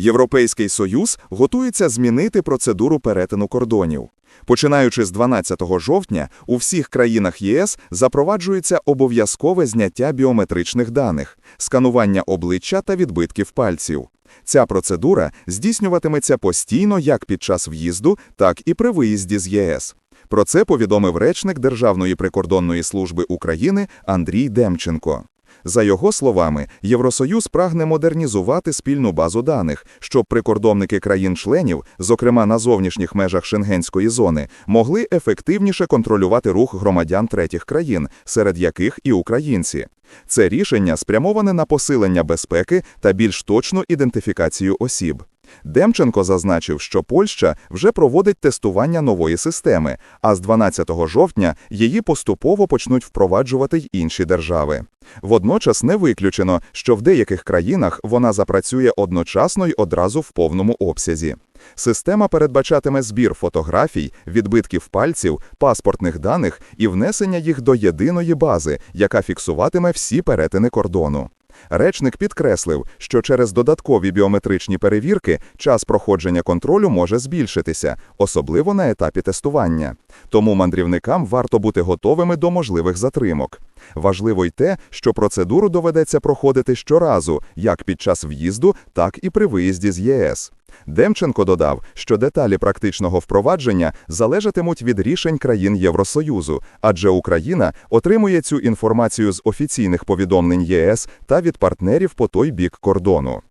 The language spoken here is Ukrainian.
Європейський Союз готується змінити процедуру перетину кордонів. Починаючи з 12 жовтня, у всіх країнах ЄС запроваджується обов'язкове зняття біометричних даних, сканування обличчя та відбитків пальців. Ця процедура здійснюватиметься постійно як під час в'їзду, так і при виїзді з ЄС. Про це повідомив речник Державної прикордонної служби України Андрій Демченко. За його словами, Євросоюз прагне модернізувати спільну базу даних, щоб прикордонники країн-членів, зокрема на зовнішніх межах шенгенської зони, могли ефективніше контролювати рух громадян третіх країн, серед яких і українці. Це рішення спрямоване на посилення безпеки та більш точну ідентифікацію осіб. Демченко зазначив, що Польща вже проводить тестування нової системи, а з 12 жовтня її поступово почнуть впроваджувати й інші держави. Водночас не виключено, що в деяких країнах вона запрацює одночасно й одразу в повному обсязі. Система передбачатиме збір фотографій, відбитків пальців, паспортних даних і внесення їх до єдиної бази, яка фіксуватиме всі перетини кордону. Речник підкреслив, що через додаткові біометричні перевірки час проходження контролю може збільшитися, особливо на етапі тестування. Тому мандрівникам варто бути готовими до можливих затримок. Важливо й те, що процедуру доведеться проходити щоразу, як під час в'їзду, так і при виїзді з ЄС. Демченко додав, що деталі практичного впровадження залежатимуть від рішень країн Євросоюзу, адже Україна отримує цю інформацію з офіційних повідомлень ЄС та від партнерів по той бік кордону.